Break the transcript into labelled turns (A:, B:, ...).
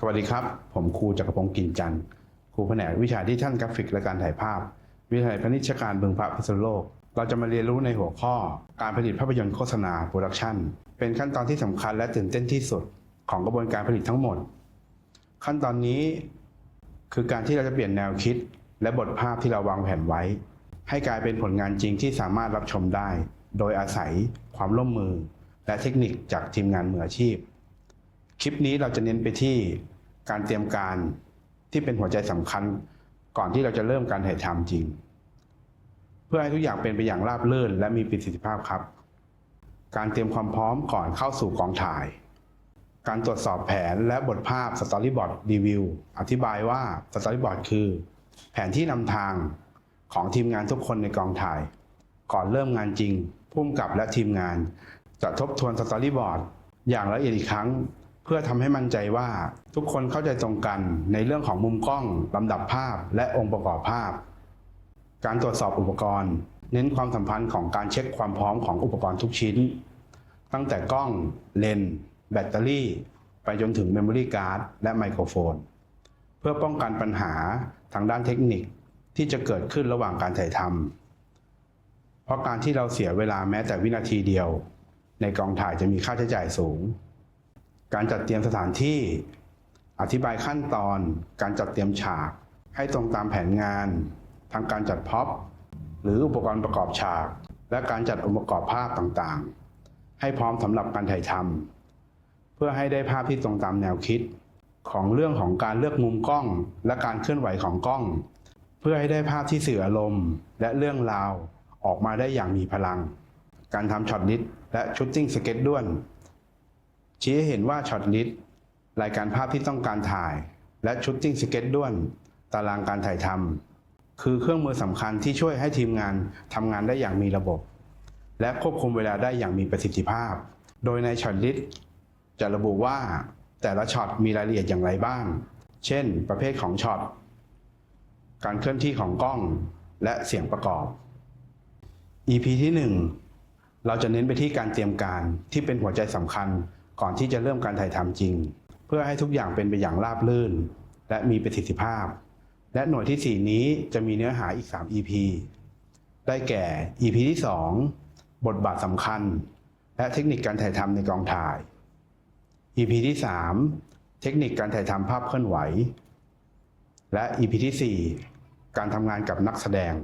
A: สวัสดีครับ ผมครูจักรพงศ์กินจันทร์ครูแผนกวิชาดิจิทัลกราฟิกและการถ่ายภาพ วิทยาลัยพณิชการบึงพระพิษณุโลก เราจะมาเรียนรู้ในหัวข้อ การผลิตภาพยนตร์โฆษณาโปรดักชันเป็นขั้นตอนที่สำคัญและตื่นเต้นที่สุดของกระบวนการผลิตทั้งหมด ขั้นตอนนี้คือการที่เราจะเปลี่ยนแนวคิด และบทภาพที่เราวางแผนไว้ ให้กลายเป็นผลงานจริงที่สามารถรับชมได้ โดยอาศัยความร่วมมือ และเทคนิคจากทีมงานมืออาชีพ คลิปนี้เราจะเน้นไปที่การเตรียมการที่เป็นหัวใจสำคัญก่อนที่เราจะเริ่มการถ่ายทำจริง เพื่อให้ทุกอย่างเป็นไปอย่างราบรื่นและมีประสิทธิภาพครับ การเตรียมความพร้อมก่อนเข้าสู่กองถ่าย การตรวจสอบแผนและบทภาพสตอรี่บอร์ดรีวิวอธิบายว่าสตอรี่บอร์ดคือ แผนที่นำทางของทีมงานทุกคนในกองถ่าย ก่อนเริ่มงานจริงพุ่มกับและทีมงานจะทบทวนสตอรี่บอร์ดอย่างละเอียดอีกครั้ง พื่อทำให้มั่นใจว่าทุกคนเข้าใจตรงกันในเรื่องของมุมกล้องลำดับภาพและองค์ประกอบภาพ การตรวจสอบอุปกรณ์ เน้นความสัมพันธ์ของการเช็คความพร้อมของอุปกรณ์ทุกชิ้น ตั้งแต่กล้องเลนส์แบตเตอรี่ ไปจนถึงเมมโมรี่การ์ดและไมโครโฟน เพื่อป้องกันปัญหาทางด้านเทคนิคที่จะเกิดขึ้นระหว่างการถ่ายทำเพราะการที่เราเสียเวลาแม้แต่วินาทีเดียว ในกองถ่ายจะมีค่าใช้จ่ายสูง การจัดเตรียมสถานที่ อธิบายขั้นตอน การจัดเตรียมฉาก ให้ตรงตามแผนงานทั้งการจัดพ็อปหรืออุปกรณ์ประกอบฉาก และการจัดองค์ประกอบภาพต่างๆ ให้พร้อมสำหรับการถ่ายทำเพื่อให้ได้ภาพที่ตรงตามแนวคิด ของเรื่องของการเลือกมุมกล้อง และการเคลื่อนไหวของกล้อง เพื่อให้ได้ภาพที่สื่ออารมณ์ และเรื่องราวออกมาได้อย่างมีพลัง การทำช็อตลิสต์และชุดติ้งสเก็ตด้วน ชี้ให้เห็นว่าช็อตลิสต์รายการภาพที่ต้องการถ่าย และชุดติ้งสเก็ตด้วน ตารางการถ่ายทำคือเครื่องมือสำคัญที่ช่วยให้ทีมงานทำงานได้อย่างมีระบบ และควบคุมเวลาได้อย่างมีประสิทธิภาพ โดยในช็อตลิสต์จะระบุว่าแต่ละช็อตมีรายละเอียดอย่างไรบ้าง เช่น ประเภทของช็อต การเคลื่อนที่ของกล้อง และเสียงประกอบ EP ที่ 1 เราจะเน้นไปที่การเตรียมการที่เป็นหัวใจสำคัญ ก่อนที่จะเริ่มการถ่ายทำจริง เพื่อให้ทุกอย่างเป็นไปอย่างราบรื่น และมีประสิทธิภาพ และหน่วยที่ 4 นี้จะมีเนื้อหาอีก 3 EP ได้แก่ EP ที่ 2 บทบาทสำคัญ และเทคนิคการถ่ายทำในกองถ่าย EP ที่ 3 เทคนิคการถ่ายทำภาพเคลื่อนไหว และ EP ที่ 4 การทำงานกับนักแสดง